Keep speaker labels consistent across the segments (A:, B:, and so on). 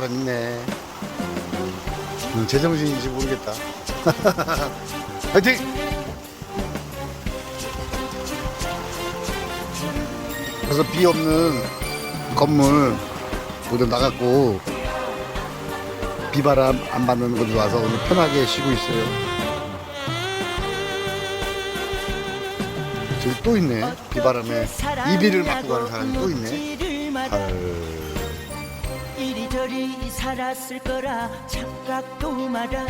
A: 사람 있네. 음, 제정신인지 모르겠다. 화이팅! 그래서 비 없는 건물 모두 나갔고 비바람 안 받는 곳에 와서 오늘 편하게 쉬고 있어요. 저기 또 있네. 비바람에 이비를 맞고 가는 사람이 또 있네. 헐.
B: 이리저리 살았을 거라 착각도 마라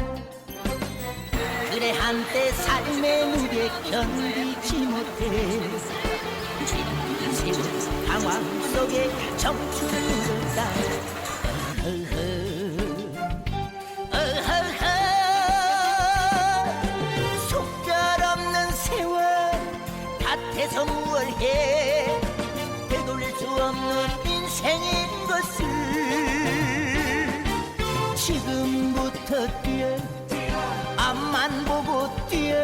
B: 그래 한때 삶의 무게 견디지 못해. 당황 속에 청춘을 물었다. 어허허. 속절없는 세월 밭에서 무얼 해 되돌릴 수 없는 인생인 것을 지금부터 뛰어 앞만 보고 뛰어